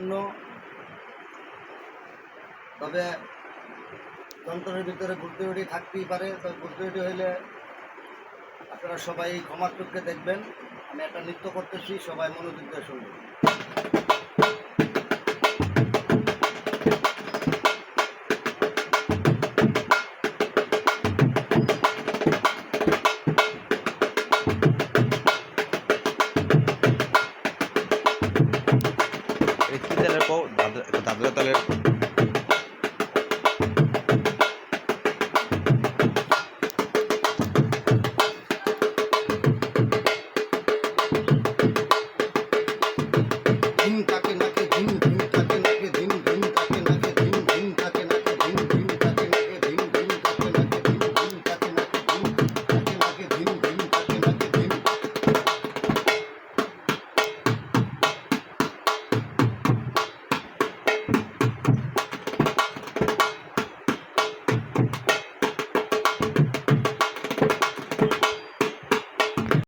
জন্য তবে যন্ত্রের ভিতরে গুরুত্বটি থাকতেই পারে। তবে গুরুত্বটি হইলে আপনারা সবাই ক্ষমার চোখে দেখবেন। আমি একটা নৃত্য করতেছি, সবাই মনোযোগ দিয়ে শুনবেন। একটা দাদরা তালের তাকে নাকি